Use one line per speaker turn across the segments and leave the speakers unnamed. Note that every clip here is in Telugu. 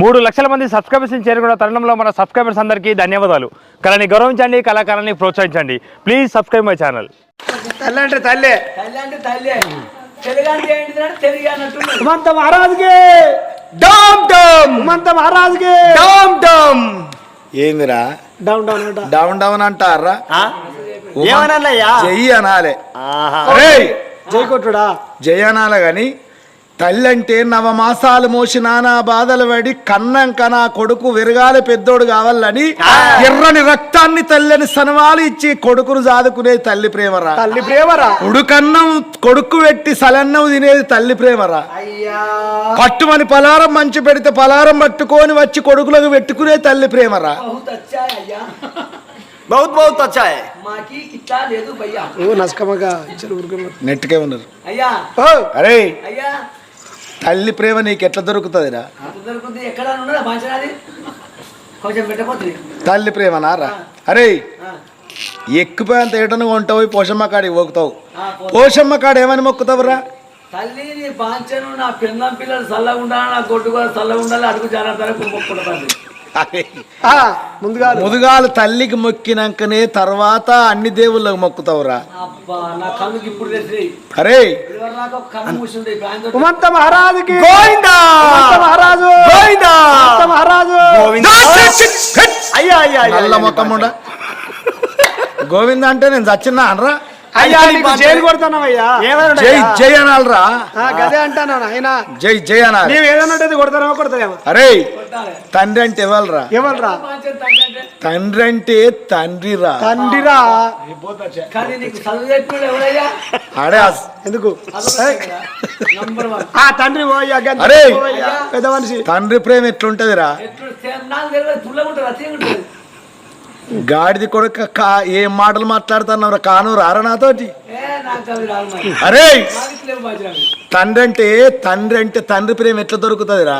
మూడు లక్షల మంది సబ్స్క్రైబర్స్ చేరుకున్న తరుణంలో మన సబ్స్క్రైబర్స్ అందరికీ ధన్యవాదాలు. కళని గౌరవించండి కళాకారాన్ని ప్రోత్సహించండి. ప్లీజ్ సబ్స్క్రైబ్ మై ఛానల్
తల్లి అంటే తల్లి. ఉమంత మహారాజుకి!
డామ్ డామ్!
ఉమంత మహారాజుకి!
డామ్ డామ్! ఏందిరా?
డౌన్ డౌన్ అంట.
డౌన్ డౌన్ అంటారా? జై అనాలే.
జై కొట్టుడా?
జై అనాలే గాని తల్లి అంటే నవమాసాలు మోసి నానా బాధలు పడి కన్నంక నా కొడుకు విరగాలి పెద్దోడు కావాలని ఎర్రని రక్తాన్ని తల్లిని సనవాలు ఇచ్చి కొడుకును సాదుకునే తల్లి ప్రేమరా.
తల్లి ప్రేమరా.
ఉడుకన్నం కొడుకు పెట్టి సలన్నం తినేది తల్లి ప్రేమరా.
అయ్యా.
పట్టుమని పలారం మంచి పెడితే పలారం పట్టుకొని వచ్చి కొడుకులకు పెట్టుకునే తల్లి ప్రేమరా.
బహుత్ అచ్చా అయ్యా.
బహుత్ బహుత్ అచ్చా హై
మాకి ఇట్లా లేదు భయ్యా.
ఓ నస్కమగా ఇచ్చారు ఊరుకున్నారు.
నెట్కే ఉన్నారు.
అయ్యా.
ఓ.
అరే.
అయ్యా.
తల్లి ప్రేమ నీకు ఎట్లా దొరుకుతుందిరా? తల్లి ప్రేమ నారా అరే ఎక్కుపోయేంత ఏటను కొంటావు పోషమ్మ కాడికి పోకుతావు. పోషమ్మ కాడ ఏమని మొక్కుతావురా?
తల్లి నీ బాంచను నా పిల్లం పిల్లలు చల్లగా ఉండాలి నా కొట్టు కూడా చల్లగా ఉండాలి అడుగు మొక్కుకుంటుంది
అరే,
ఆ, ముందుగా
ముదుగాలు తల్లికి మొక్కినాకనే తర్వాత అన్ని దేవుళ్ళకి మొక్కుతావురా.
అబ్బా నా కన్నుకి ఇప్పుడు తెచ్చి.
అరే.
ఉమంత మహారాజుకి.
గోవిందా!
మహారాజు.
గోవిందా!
మహారాజు. అయ్యా అయ్యా
నల్ల
అయ్యా
మొక్కముండ గోవింద అంటే నేను చచ్చినా అనరా?
అయ్యా నీకు జైలు కొడతానవయ్యా
జై జై అనాలరా.
ఆ, గదే అంటాను ఆయన
జై జై అనాలి.
నీవు ఏదన్నట్టు కొడతానో కొడతానేమో
అరే తండ్రి అంటే ఎవరురా
ఎవరురా
బాంచను తండ్రి అంటే
తండ్రి అంటే తండ్రిరా
తండ్రిరా
అస్-
ఎందుకు? ఆ తండ్రి
అరే!
పెద్ద మనిషి.
తండ్రి ప్రేమ ఎట్లుంటదిరా
ఎట్లు సేమ్ నాకు తెలియదు పుల్లగా ఉంటుంది అతి ఉంటుంది
గాడిది కొడుక కా ఏం మాటలు మాట్లాడుతున్నావురా కాను రారా నాతోటి? అరే! తండ్రి అంటే తండ్రి అంటే తండ్రి ప్రేమ ఎట్లా దొరుకుతుందిరా?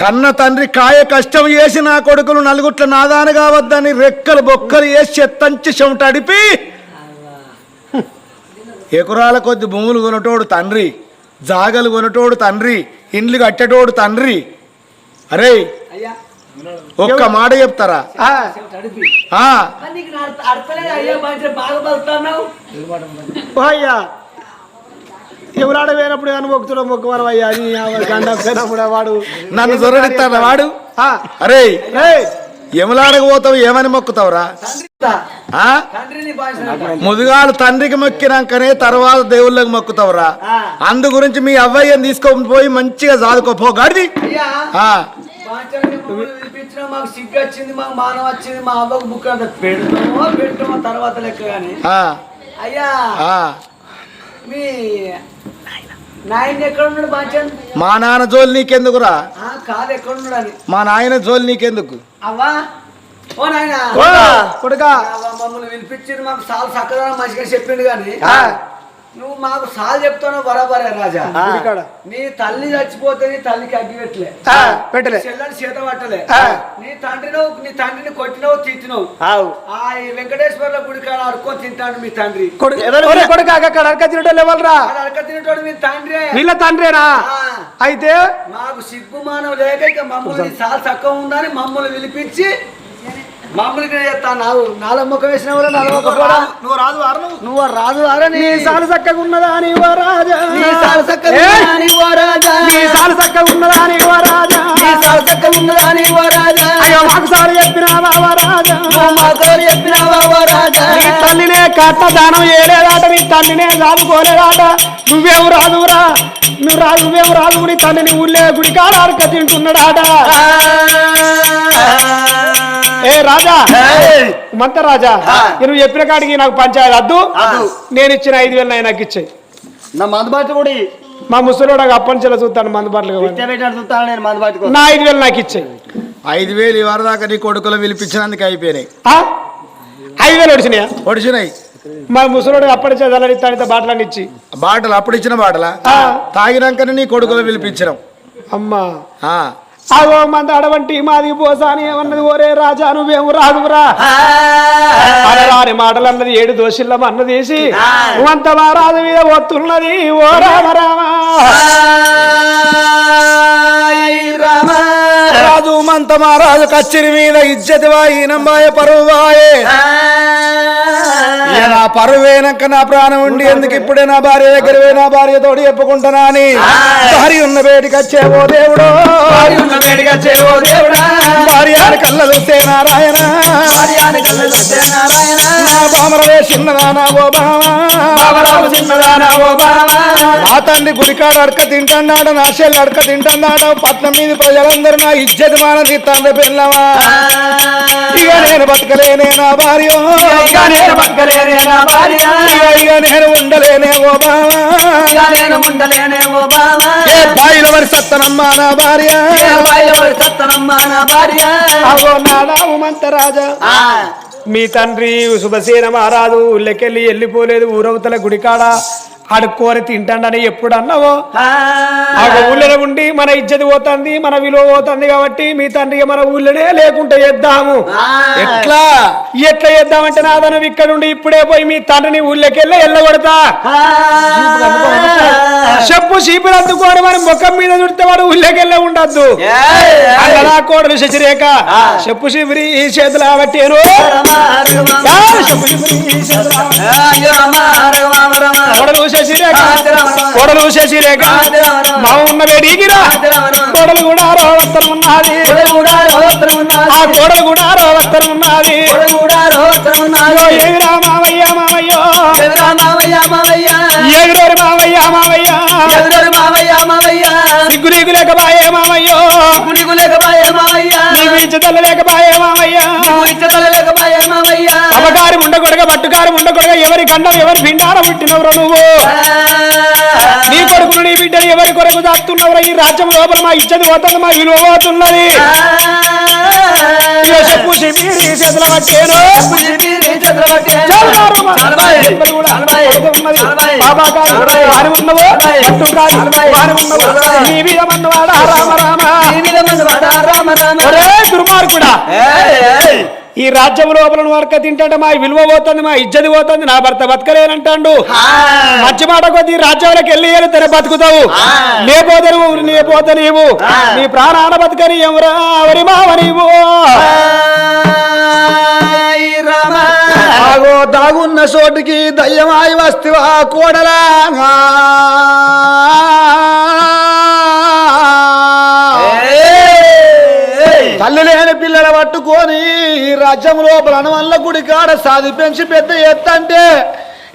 కన్న తండ్రి కాయ కష్టం చేసి నా కొడుకులు నలుగుట్ల నాదాన కావద్దని రెక్కలు బొక్కలు వేసి చెత్తంచి చెమట అడిపి. ఎకురాల కొద్ది భూములు కొనటోడు తండ్రి జాగలు కొనటోడు తండ్రి ఇండ్లు కట్టేటోడు తండ్రి. అరే
అయ్యా!
ఒక్క మాట చెప్తారా?
అయ్యా
ఎవరాడ పోయినప్పుడు ఏమైనా మొక్కుతున్నా మొక్కుమని అయ్యా? అని గండ పోయినప్పుడు వాడు
నన్ను జొరడిస్తాడా వాడు?
ఆ,
అరే
ఏయ్,
ఎమలాడకు పోతావు ఏమని మొక్కుతావురా? ముదుగాలు తండ్రికి మొక్కినాకనే తర్వాత దేవుళ్ళకి మొక్కుతావురా?
ఆ.
అందు గురించి మీ అవ్వయ్యని తీసుకొని పోయి మంచిగా చదువుకోపో గాడిది.
పిలిపించినా మాకు సిగ్గు వచ్చింది మాకు మానవ వచ్చింది మా అవ్వకు బుక్ అంత పెడతామో పెట్టమో తర్వాత లెక్క కానీ అయ్యా. మీ నాయన ఎక్కడ ఉన్నాడు బాధ్యత
మా నాన్న జోలు నీకెందుకురా?
కాదు ఎక్కడ ఉన్నాడు అని
మా నాయన జోలు నీకెందుకు?
అవ్వా. ఓ నాయనా.
కొడుకా.
అవ్వ, మమ్మల్ని పిలిపించింది మాకు సాల్ చక్కగా మంచిగా చెప్పిండు కానీ. నువ్వు మాకు సాల్ చెప్తావు బరాబరే రాజా. నీ తల్లి చచ్చిపోతే నీ తల్లికి అగ్గి పెట్టలే. చెల్లని చేత పట్టలే. నీ తండ్రినవు నీ తండ్రిని కొట్టినవు తిట్టినవు.
ఆవు.
ఆ వెంకటేశ్వర్ల గుడి కాడ అడుక్కొని తింటాడు మీ తండ్రి.
కొడుకు అక్కడ అడక తినటం లేవాలరా
ఆడ అడక తినేటోడు మీ తండ్రి.
వీళ్ళ తండ్రేనా? అయితే?
మాకు సిగ్గుమానం లేక ఇక మమ్మల్ని సాల్ చక్కగా ఉందని మమ్మల్ని పిలిపించి నావు నాలుగు ముఖం వేసిన వాళ్ళు నాలుగు ముఖం కూడా.
నువ్వు రాదు
నువ్వు. రాదు
నీ సాలు చక్కగా ఉన్నదా రాజా?
నీ సాల్ చక్కగా నీ రాజా?
నీ సాలు చక్కగా ఉన్నదా అని ఓ రాజా?
నీ సాల్ చక్కగా ఉన్నదా నీ ఓ రాజా?
అయ్యో మాకు సాలు నీ తల్లినే కట్ట దానం చేయలేదాట నీ తల్లినే దాదుకోలేదాట నువ్వేం రాదురా నువ్వు రాదు నువ్వేం రాదు నీ తల్లిని ఊళ్ళే గుడి అరక తింటున్నాడాట ఏ రాజా! మంత రాజా! నువ్వు చెప్పిన కాడికి నాకు పంచాయతీ అద్దు నేను ఇచ్చిన ఐదు వేలు నాకు ఇచ్చాయి.
నా మందుబాటు కూడా.
మా ముసలోడు అప్పంచెల చూస్తాను మందుబాటులు
మందుబాటు
నా ఐదు వేలు నాకు ఇచ్చాయి.
ఐదు వేలు ఇవరి దాకా నీ కొడుకులు పిలిపించినందుకు అయిపోయినాయి.
ఆ? ఐదు వేలు ఒడిచినాయా
ఒడిచినాయి
మా ముసలోడు అప్పటి చదవనిస్తాను బాటలన్నీ ఇచ్చి.
బాటలు అప్పుడు ఇచ్చిన బాటలా. తాగినాకనే నీ కొడుకులు పిలిపించినాం.
అమ్మా. మంది అడవంటి మాది పోసాని ఏమన్నది? ఓరే రాజా నువ్వేం రాదురా? అడరాని మాటలు అన్నది ఏడు దోషిల్లం అన్నదేసి అంత రాజు మీద ఒత్తున్నది ఓ రామ రామ.
రామ
ఉమంత మహారాజు కచ్చిరి మీద ఇజ్జతి వాయే. ఇక నా పరువు వేయనక్క నా ప్రాణం ఉండి ఎందుకు ఇప్పుడే నా భార్య దగ్గర నా భార్య తోడు చెప్పుకుంటున్నా అని భార్య ఉన్న వేడికి వచ్చేవో దేవుడు? భార్య కళ్ళ చూస్తే నారాయణ నా బామరవే చిన్నదానా ఓ నా తండ్రి గుడికాడ అడక తింటున్నాడు నా చెల్లి అడక తింటున్నాడు పట్నం మీద ప్రజలందరూ నా ఇజ్జత్ మాన తీస్తాను పిల్లవా ఇక నేను బతకలేనే నా భార్య.
బతకలేనే
నేను ఉండలేనే ఓ బావా.
నేను ఉండలేనే ఓ బావా.
ఏ బాయిల వరి సత్తనమ్మా నా భార్య.
ఏ బాయి ఎవరి సత్తనమ్మా నా భార్య.
అవో నాడా ఉమంత రాజా.
మీ తండ్రి శుభసేన మహారాజు ఊళ్ళకెళ్ళి వెళ్ళిపోలేదు ఊరవతల గుడికాడ. అడుక్కోని తింటాడని ఎప్పుడు అన్నావో?
ఆ,
ఊళ్ళో ఉండి మన ఇజ్జతి పోతుంది మన విలువ పోతుంది కాబట్టి మీ తండ్రికి మన ఊళ్ళోనే లేకుంటే చేద్దాము.
ఎట్లా?
ఎట్లా చేద్దామంటే నాదను ఇక్కడ నుండి ఇప్పుడే పోయి మీ తండ్రిని ఊళ్ళకెళ్ళి వెళ్ళగొడతా చెప్పు చీపులు అందుకోని మరి ముఖం మీద చుడితే వాడు ఊళ్ళకెళ్ళే ఉండద్దు. అలా కోడలు శశిరేఖ. చెప్పు శిబిరి ఈ చేతులు కాబట్టేను చెప్పు శిబిరి ఈ చేతులు కోడలు శశిరేఖ. కోడలు శశిరేఖ. మా ఉన్న వేడిగిరా కోడలు కూడా రోవత్తరం ఉన్నది. ఆ కోడలు కూడా రోవత్తరం ఉన్నది. ఏమిరా మావయ్య మావయ్యో. ఎగురోరి మావయ్య మావయ్య సిగ్గు నీకు లేక బాయే మావయ్యో నీకు ఇచ్చదల్ల లేక బాయే మావయ్య అమ్మకారి ఉండకొడక పట్టుకారి ఉండకొడక ఎవరి గండం ఎవరి పిండార పుట్టినవరు నువ్వు. నీ కొడుకులు నీ బిడ్డలు ఎవరి కొరకు దాస్తున్నవరు ఈ రాజ్యం లోపల మా ఇచ్చది పోతుంది మా విలువ పోతున్నది. చెప్పు చెప్పి చేతుల పట్టేను చాలు మా. మరి కూడా ఉన్నది. బాబా గారు వారి ఉన్నవో? పట్టు గారు వారి ఉన్నవో? నీ మీద మన్నవాడా రామ రామ. ఒరే దుర్మార్గుడా. ఈ రాజ్యం లోపల వరక తింటే మా విలువ పోతుంది మా ఇజ్జది పోతుంది నా భర్త బతకలేనంటాడు. మంచి మాట కొద్ది రాజ్యంలోకి వెళ్ళి వెళ్తే బతుకుతావు. లేపోతే నువ్వు లేపోతే నీవు నీ ప్రాణాన బతకని ఎవరా అవరి మావ నీవు
ఆగో దాగున్న చోటుకి దయ్యమాయి వస్తువా కోడలా? తల్లి లేని పిల్లల పట్టుకొని ఈ రాజ్యం లోపల గుడి కాడ సాది పెంచి పెద్ద ఎత్తంటే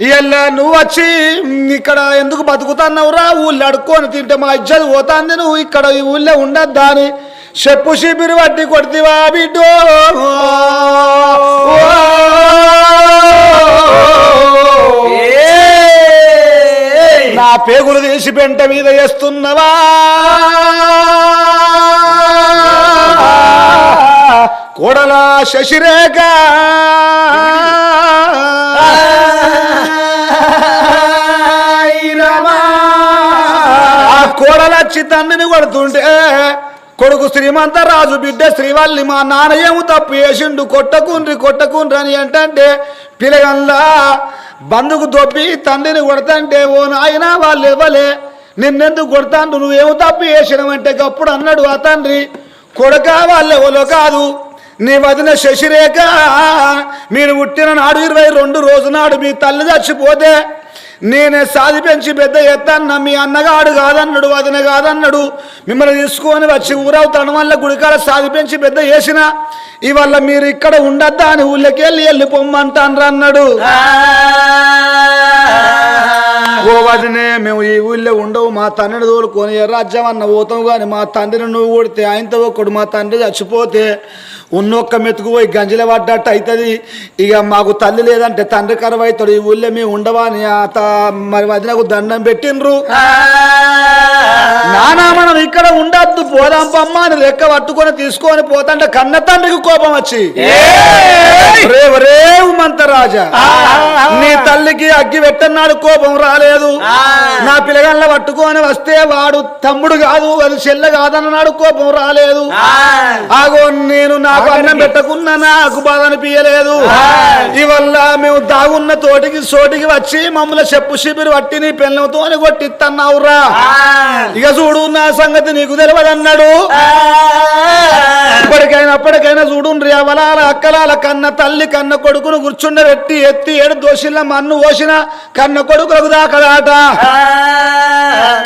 ఇలా నువ్వు వచ్చి ఇక్కడ ఎందుకు బతుకుతున్నావురా ఊళ్ళో అడుక్కొని తింటే మా ఇజ్జది పోతాంది నువ్వు ఇక్కడ ఈ ఊళ్ళో ఉండద్దా అని చెప్పు శిబిరి వడ్డీ కొడితివా బిడ్డో? నా పేగులు తీసి పెంట మీద వేస్తున్నవా? కోడల శశిరేఖ! ఆ కోడలచ్చి తండ్రిని కొడుతుంటే కొడుకు శ్రీమంత రాజు బిడ్డ శ్రీవల్లి మా నాన్న ఏమో తప్పు చేసిండు. కొట్టకుండ్రి కొట్టకుండ్రి అని ఏంటంటే పిల్లగల్లా బంధుకు దొబ్బి తండ్రిని కొడతాంటే ఓ నాయన వాళ్ళు ఇవ్వలే. నిన్నెందుకు కొడతాండు నువ్వేమో తప్పు చేసినావంటే గప్పుడు అన్నాడు ఆ తండ్రి. కొడక వాళ్ళు ఎవరో కాదు. నీ వదిన శశిరేఖ మీరు పుట్టిన నాడు ఇరవై రెండు రోజు నాడు మీ తల్లి చచ్చిపోతే నేనే సాధి పెంచి పెద్ద ఎత్తన్న మీ అన్నగాడు కాదన్నాడు వదిన కాదన్నాడు. మిమ్మల్ని తీసుకొని వచ్చి ఊరవుతాను వల్ల గుడికాడ సాధి పెంచి పెద్ద చేసిన. ఇవాళ మీరు ఇక్కడ ఉండద్దా అని ఊళ్ళకి వెళ్ళి వెళ్ళి పొమ్మంటాను అన్నాడు. ఓ వదినే మేము ఈ ఊళ్ళో ఉండవు. మా తండ్రిని తోలుకొని ఏ రాజ్యం అన్న పోతావు కానీ మా తండ్రిని నువ్వు కొడితే ఆయనతో ఒకడు మా తండ్రి చచ్చిపోతే ఉన్నొక్క మెతుకు పోయి గంజల పడ్డట్టు అవుతుంది. ఇక మాకు తల్లి లేదంటే తండ్రి కరువు అవుతాడు. ఈ ఊళ్ళో మేము ఉండవా అని మరి వదినకు దండం పెట్టిండ్రు. నానా మనం ఇక్కడ ఉండద్దు పోదాం పమ్మ అని లెక్క పట్టుకొని తీసుకొని పోతంటే కన్న తండ్రికి కోపం వచ్చి. రేవు రేవు మంతరాజా నీ తల్లికి అగ్గి పెట్టన్నాడు కోపం రాలేదు. నా పిల్లగాళ్ళ పట్టుకొని వస్తే వాడు తమ్ముడు కాదు అది చెల్ల కాదన్నాడు కోపం రాలేదు. ఆగో నేను నాకు అన్నం పెట్టకున్నా నాకు బాధ అనిపించలేదు ఇవల్ల మేము దాగున్న తోటికి సోటికి వచ్చి మమ్మల్ని చెప్పు శిబిరి పట్టి నీ పిల్లలతో కొట్టిస్తున్నావురా ఇక చూడు నా సంగతి నీకు తెలియదన్నాడు ఎప్పటికైనా చూడుండ్రి అవలాల అక్కలాల కన్న తల్లి కన్న కొడుకును కూర్చుండబెట్టి ఎత్తి ఏడు దోషిల్ల మన్ను పోసిన కన్న కొడుకులకు దాకదాట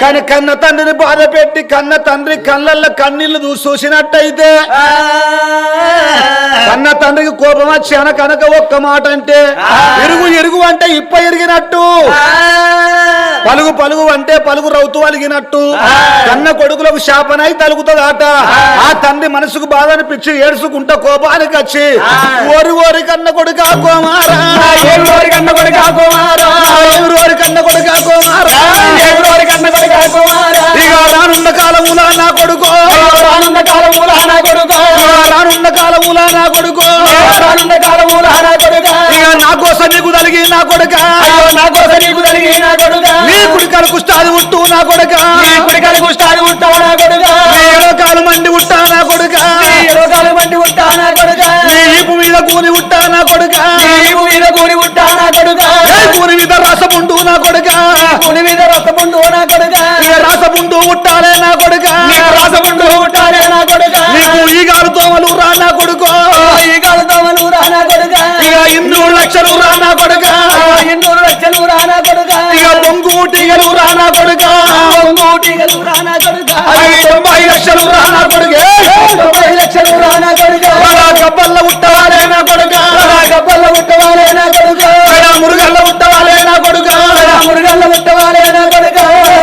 కానీ కన్న తండ్రిని బాధ పెట్టి కన్న తండ్రి కళ్ళల్లో కన్నీళ్ళు చూసినట్టయితే కన్న తండ్రికి కోపం వచ్చి అన కనుక ఒక్క మాట అంటే ఎరుగు ఎరుగు అంటే ఇప్ప ఎరిగినట్టు పలుగు పలుగు అంటే పలుగు రౌతు అలిగినట్టు. కన్న కొడుకులకు శాపనై తలుగుతుందట. ఆ. తండ్రి మనసుకు బాధ అనిపించి ఏడుచుకుంటా కోపానికి వచ్చి ఓరి ఓరి కన్న కొడుక కోమారా.
ఏడు రోజు కన్న కొడుక కుమారా.
ఓరి ఓరి కన్న కొడుక కోమారా.
ఏడు రోజు కన్న కొడుక కుమారా.
ఇక రానున్న కాలముల నా కొడుకో.
ఆనంద కాలముల నా కొడుక.
రానున్న కాలముల నా కొడుకో.
కాలముల నా కొడుక.
ఇక నా కోసం నీకు తలిగి నా కొడుక.
నా కోసం నీకు కలిగి నా కొడుక.
కుడికలు కుష్టాది ఉంటూ నా కొడుక
కుడికాలు కుష్టాలు ఉంటావు నా కొడుక
కాలు మండి ఉంటా నా కొడుక
రోగాలు వంటి ఉంటా నా కొడుక
ఈపు మీద కూని ఉంటా నా కొడుక
నీవు మీద కూడి ఉంటా నా కొడుక
కూని మీద రసముండు నా కొడుక
కూని మీద రసపుండు నా కొడుక
రసముండు ఉంటాలే నా కొడుక
నీకు రసపుండు ఉంటానే నా కొడుక
నీకు ఈగాలు తోమలు రా నా కొడుకో
ఈ కలుతామను రా నా కొడుక
ఇక ఇన్ని లక్షలు రా నా కొడుక
లక్షలు రా నా కొడుక.
ఇక బొంగు టీగలు రా నా కొడుక.
మూటిగలు రా నా కొడుక.
అది తొంభై లక్షలు రా నా కొడుకే.
తొంభై లక్షలు రా నా కొడుక
గబ్బల్ల ఉట్టవాలే నా కొడుక.
గబ్బల్ల ముట్టవాలే నా కొడుక.
మురుగల్ల ఉట్టవాలే నా కొడుక.
మురుగల్ల ముట్టవాలే నా కొడుక.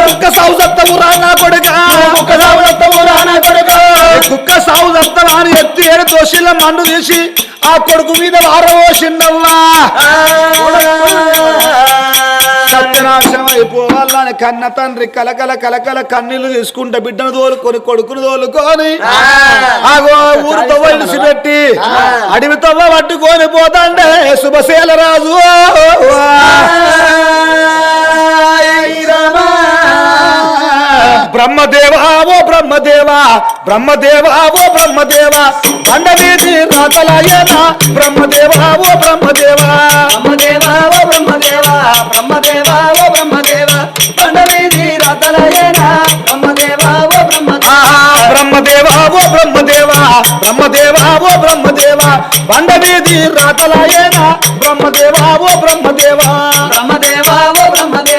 కుక్క సాగు సత్తవు రా నా కొడుక
కుక్క సాగులత్తము రా నా కొడుక
కుక్క సాగు సత్తవా అని ఎత్తి ఏడు దోషిల మండు తీసి ఆ కొడుకు మీద వారవోసిందవ్వా సత్యనాశనం అయిపోవాలని కన్న తండ్రి కలకల కలకల కన్నీళ్ళు తీసుకుంటే బిడ్డను తోలుకొని కొడుకును తోలుకొని. ఆగో ఊరు తవ్వ ఇడిసి పెట్టి అడవి తవ్వ పట్టుకొని పోతాండే శుభశీల రాజు. బ్రహ్మదేవా ఓ బ్రహ్మదేవా బ్రహ్మదేవా ఓ బ్రహ్మదేవా బండవీధి రాతలాయనా బ్రహ్మదేవా ఓ బ్రహ్మదేవా
బ్రహ్మదేవా ఓ బ్రహ్మదేవా బ్రహ్మదేవా ఓ బ్రహ్మదేవా పండవేది రతలయేనా బ్రహ్మదేవా ఓ బ్రహ్మదేవా
బ్రహ్మదేవా ఓ బ్రహ్మదేవా బ్రహ్మదేవా ఓ బ్రహ్మదేవా బండవీధి రాతలాయనా బ్రహ్మదేవా ఓ బ్రహ్మదేవా
బ్రహ్మదేవా ఓ బ్రహ్మదేవా బ్రహ్మదేవా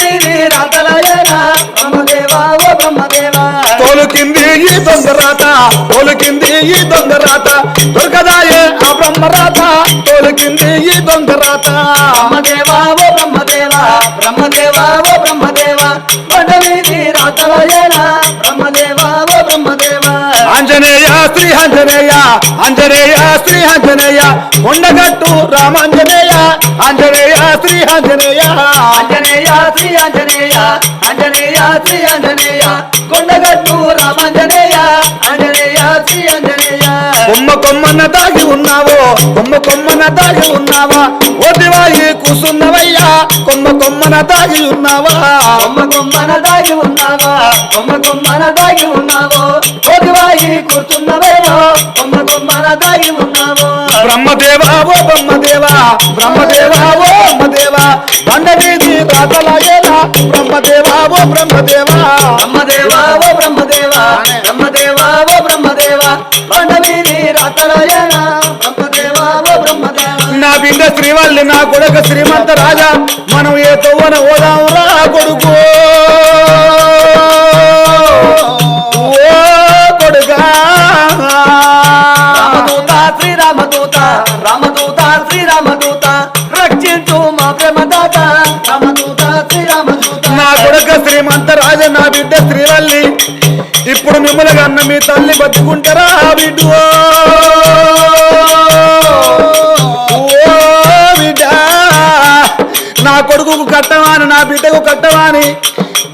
పండవేది రతలయేనా? బ్రహ్మదేవా ఓ బ్రహ్మదేవా
తోలు కింది ఈ దొంగరాత తోలు కింది ఈ దొంగరాత. దొరకదాయే ఆ బ్రహ్మరాత తోలు కింది ఈ దొంగరాత.
బ్రహ్మదేవా ఓ బ్రహ్మదేవా బ్రహ్మదేవా ఓ బ్రహ్మదేవా
ఆంజనేయ శ్రీ ఆంజనేయ ఆంజనేయ శ్రీ ఆంజనేయ. కొండగట్టు రామాంజనేయ ఆంజనేయ శ్రీ ఆంజనేయ.
ఆంజనేయ శ్రీ ఆంజనేయ ఆంజనేయ శ్రీ ఆంజనేయ. కొండగట్టు రామాంజనేయ ఆంజనేయ శ్రీ ఆంజనేయ.
కొమ్మ కొమ్మన దాగి ఉన్నావో కొమ్మ కొమ్మన దాగి ఉన్నావా? ఓ దివాయి కూసున్నవయ్యా కొమ్మ కొమ్మన దాగి ఉన్నావా?
కొమ్మ కొమ్మన దాగి ఉన్నావా కొమ్మ కొమ్మన దాగి ఉన్నావో? కొద్దివాయి కూర్చున్నవేమో కొమ్మ కొమ్మన దాగి ఉన్నావో?
బ్రహ్మదేవా ఓ బ్రహ్మదేవా బ్రహ్మదేవా ఓ బ్రహ్మదేవా బండవీధి రాతలాయేలా బ్రహ్మదేవా ఓ బ్రహ్మదేవా.
బ్రహ్మదేవా ఓ బ్రహ్మదేవా
నా బిడ్డ శ్రీవల్లి నా కొడుక శ్రీమంత రాజా. మనం ఏ తవ్వన ఓదాం రా కొడుకు. ఓ కొడుకా.
రామదూత శ్రీరామదూత రామదూత శ్రీరామదూత రక్షించు మా ప్రేమదాత రామదూత శ్రీరామదూత.
నా కొడుక శ్రీమంత రాజా నా బిడ్డ శ్రీవల్లి. ఇప్పుడు మిమ్మల్ని అన్న మీ తల్లి బతుకుంటారా బిడ్డు ఓ నా కొడుకుకు కట్టవాని నా బిడ్డకు కట్టవాని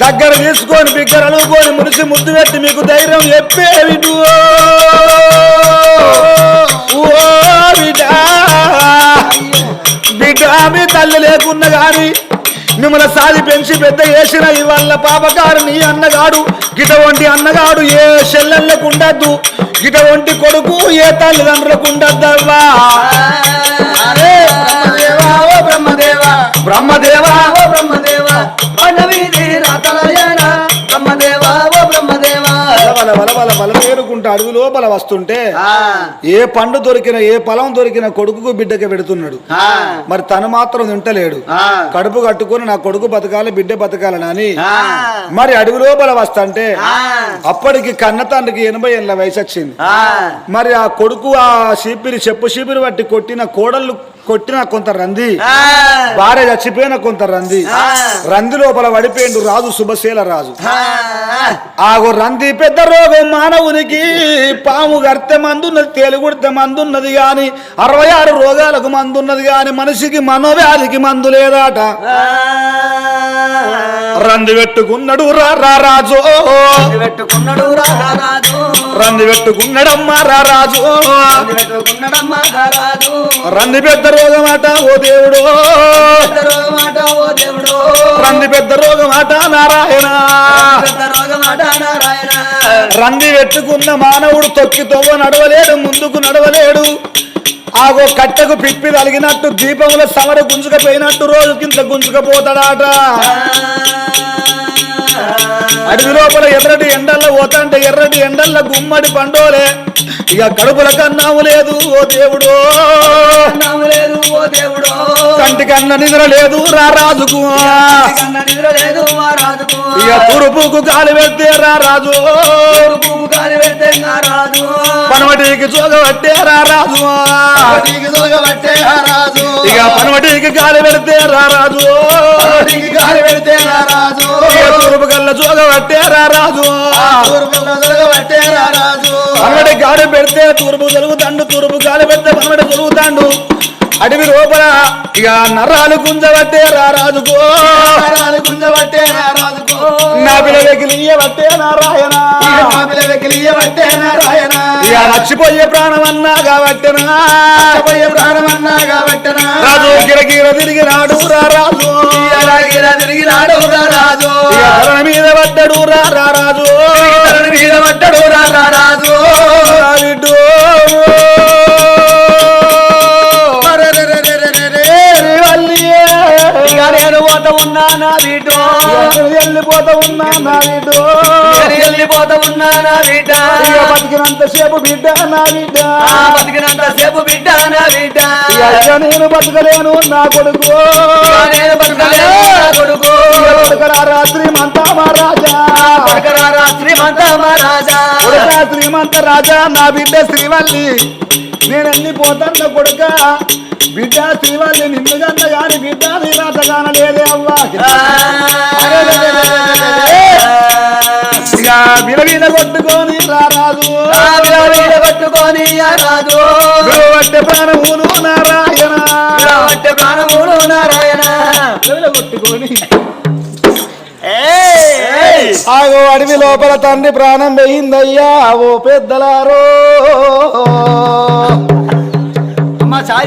దగ్గర తీసుకొని బిగ్గర అలుగుకొని మురిసి ముద్దు పెట్టి మీకు ధైర్యం చెప్పే విడు ఓ బిడ్డ మీ తల్లి లేకున్నా కానీ మిమ్మల్ని సాది పెంచి పెద్ద వేసిన ఇవాళ పాపగారు నీ అన్నగాడు గిట వంటి అన్నగాడు ఏ చెల్లెళ్ళకు ఉండద్దు. గిట వంటి కొడుకు ఏ తల్లిదండ్రులకు ఉండద్దవ్వా? బలమేరుకుంటూ అడవి లోపల వస్తుంటే ఏ పండు దొరికిన ఏ పొలం దొరికిన కొడుకుకు బిడ్డకి పెడుతున్నాడు. మరి తను మాత్రం తింటలేడు. కడుపు కట్టుకొని నా కొడుకు బతకాలి బిడ్డ బతకాలని మరి అడవి లోపల వస్తంటే అప్పటికి కన్న తండ్రికి ఎనభై ఏళ్ళ వయసు వచ్చింది. మరి ఆ కొడుకు ఆ చీపిరి చెప్పు చీపిరి బట్టి కొట్టిన కోడళ్ళు కొట్టిన కొంత రంది. భార్య చచ్చిపోయిన కొంత రంది. రంది లోపల పడిపోయిండు రాజు శుభశీల రాజు. ఆగో రంది పెద్ద రోగం మానవునికి. పాము గర్తె మందున్నది తేలుగుడితే మందున్నది గాని అరవై ఆరు రోగాలకు మందున్నది గాని మనిషికి మనోవ్యాధికి మందు లేదాట. రంది పెట్టుకున్నాడు రా రా రాజు.
పెట్టుకున్నాడు రారాజు
రంది పెట్టుకున్నాడమ్మా రా రాజు.
పెట్టుకున్నాడమ్మా రారాజు
రంది పెద్ద రోగమాట ఓ దేవుడు.
పెద్ద రోగమాట ఓ దేవుడు.
రంది పెద్ద
పెద్ద రోగమాట నారాయణ
రంది పెట్టుకున్న మానవుడు తొక్కి తొవ్వ నడవలేడు ముందుకు నడవలేడు. ఆగో కట్టకు పిప్పి తలిగినట్టు దీపముల సమర గుంజుకపోయినట్టు రోజుకింత గుంజుకపోతాడాట. అడవి లోపల ఎర్రటి ఎండల్లో పోతాంటే ఎర్రటి ఎండల్ల గుమ్మడి పండోలే. ఇక కడుపుల కన్నాము లేదు ఓ దేవుడు.
లేదు ఓ దేవుడు.
కంటి కన్న నిద్ర లేదు రా రాజుకు.
కన్న నిద్ర లేదు
ఇక తూర్పుకు గాలి పెడితే రా రాజు.
రాజు
పనవటికి చూగబట్టే రా రాజు.
రాజు
ఇక పనవటికి గాలి పెడితే రా రాజు.
గాలి పెడితే రా రాజు
తూర్పు చూగబట్టే రా రాజు.
రాజు
పనవటి గాలి పెడితే తూర్పు జరుగుతాండు తూర్పు గాలి పెడితే పనవటి జరుగుతాండు అడవి లోపల ఇక నరాలు గుంజబట్టే రా రాజుకో.
నరాలు గుంజబట్టే నా రాజుకు.
నా పిల్లలకి లీయబట్టే నారాయణ.
మామిల వెకిలియబట్టే నారాయణ.
ఇక నచ్చిపోయే ప్రాణం అన్నా కాబట్టెనా.
పోయే ప్రాణమన్నా కాబట్టనా.
రాజు గిరగిర తిరిగి రాడు రా రాజు.
అలాగిలా తిరిగినాడు రా రాజు.
మీద పడ్డాడు రా రా రాజు.
తలని మీద పడ్డాడు రా ఉన్నా నా
నేను వెళ్ళిపోతా ఉన్నా నా బిడ్డు.
వెళ్ళిపోతా ఉన్నా నా బిడ్డ.
బతికినంత సేపు బిడ్డ నా బిడ్డ.
బతికినంత సేపు బిడ్డ నా బిడ్డ.
నేను బతకలేను నా కొడుకు.
నేను బతకలేను నా కొడుకు.
బతకరా రాత్రి మంతా మహారాజా
బతకరారా శ్రీమంత మహారాజా
కొడుక శ్రీమంత రాజా నా బిడ్డ శ్రీవల్లి. నేను వెళ్ళిపోతాన్న కొడుక? బిడ్డ శ్రీవల్లి నిన్ను కన్న గాని బిడ్డ నీ రాత కానలేదే అవ్వా. ఇక విలవిల కొట్టుకొని రారాజు
పట్టుకొని ఆ రాజు.
వట్టే ప్రాణములు నారాయణ.
పట్టే ప్రాణముడు నారాయణ.
ఆగో అడవి లోపల తండ్రి ప్రాణం పోయిందయ్యా ఓ పెద్దలారో.
అమ్మ చాయ్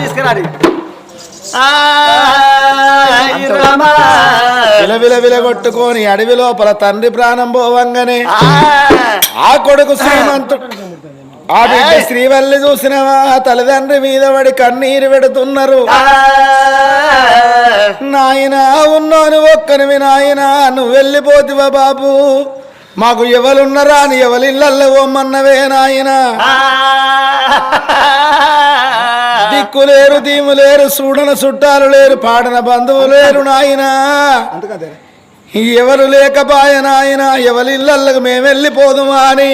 విల విల విల కొట్టుకొని అడవి లోపల తండ్రి ప్రాణం పోవంగానే ఆ కొడుకు శ్రీమంతుడు. ఆ బిడ్డ శ్రీవల్లి చూసినవా? తల్లిదండ్రి మీద పడి కన్నీరు పెడుతున్నారు. నాయన ఉన్నోని ఒక్కనివి నాయన నువ్వు వెళ్ళిపోతివా బాబు? మాకు ఎవరున్నరా అని ఎవరిళ్ళల్లో ఓమన్నవే నాయన. దిక్కు లేరు దీము లేరు చూడన చుట్టాలు లేరు పాడన బంధువులు లేరు నాయన. ఎవరు లేకపాయ నాయన ఎవరిళ్ళకు మేము వెళ్ళిపోదుమా అని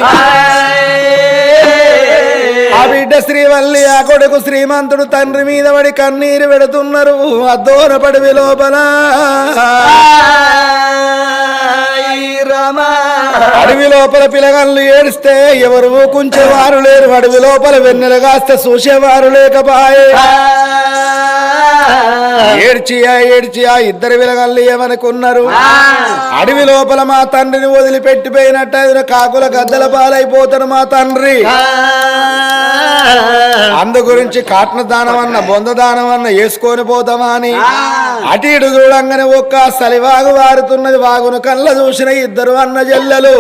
ఆ బిడ్డ శ్రీవల్లి ఆ కొడుకు శ్రీమంతుడు తండ్రి మీద పడి కన్నీరు పెడుతున్నారు. అద్దోన పడివి లోపల. అడవి లోపల పిలగళ్ళు ఏడిస్తే ఎవరు కుంచేవారు లేరు. అడవి లోపల వెన్నెల కాస్తే చూసేవారు లేకపాయే. ఏడ్చి ఆ ఏడ్చి ఆ ఇద్దరు విలగళ్ళు ఏమనుకున్నారు? అడవి లోపల మా తండ్రిని వదిలిపెట్టిపోయినట్టు ఆయన కాకుల గద్దల పాలైపోతాడు మా తండ్రి. అందు గురించి కాట్న దానం అన్న బొంద దానం అన్న వేసుకొని పోతామా అని. అటు ఇటు చూడంగానే ఒక్క సలివాగు వారుతున్నది వాగును కళ్ళ చూసిన ఇద్దరు అన్న జల్లెలు.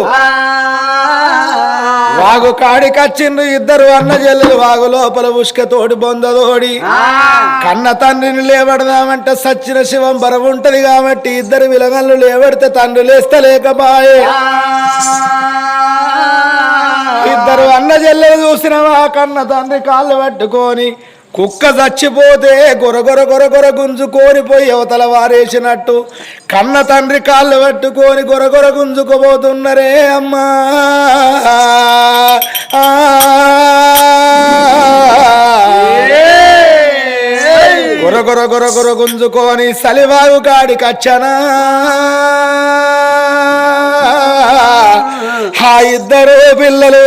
వాగు కాడికచ్చిండ్రు ఇద్దరు అన్న జల్లెలు వాగు లోపల ఉష్క తోడి బొందతోడి కన్న తండ్రిని లేవడదామంటే సచ్చిన శివం బరవు ఉంటది కాబట్టి ఇద్దరు విలగన్లు లేవడితే తండ్రి లేస్తే లేకపాయే ఇద్దరు
చెల్లెలు చూసినవా? కన్న తండ్రి కాళ్ళు పట్టుకొని కుక్క చచ్చిపోతే గొర గొర గొర గొర గుంజుకొని పోయి అవతల వారేసినట్టు. కన్న తండ్రి కాళ్ళు పట్టుకొని గొర గొర గుంజుకోబోతున్నరే అమ్మా. ఆ. గొర గొర గొర గొర గుంజుకొని సలివాయు గాడి కచ్చనా. ఆ ఇద్దరు పిల్లలు.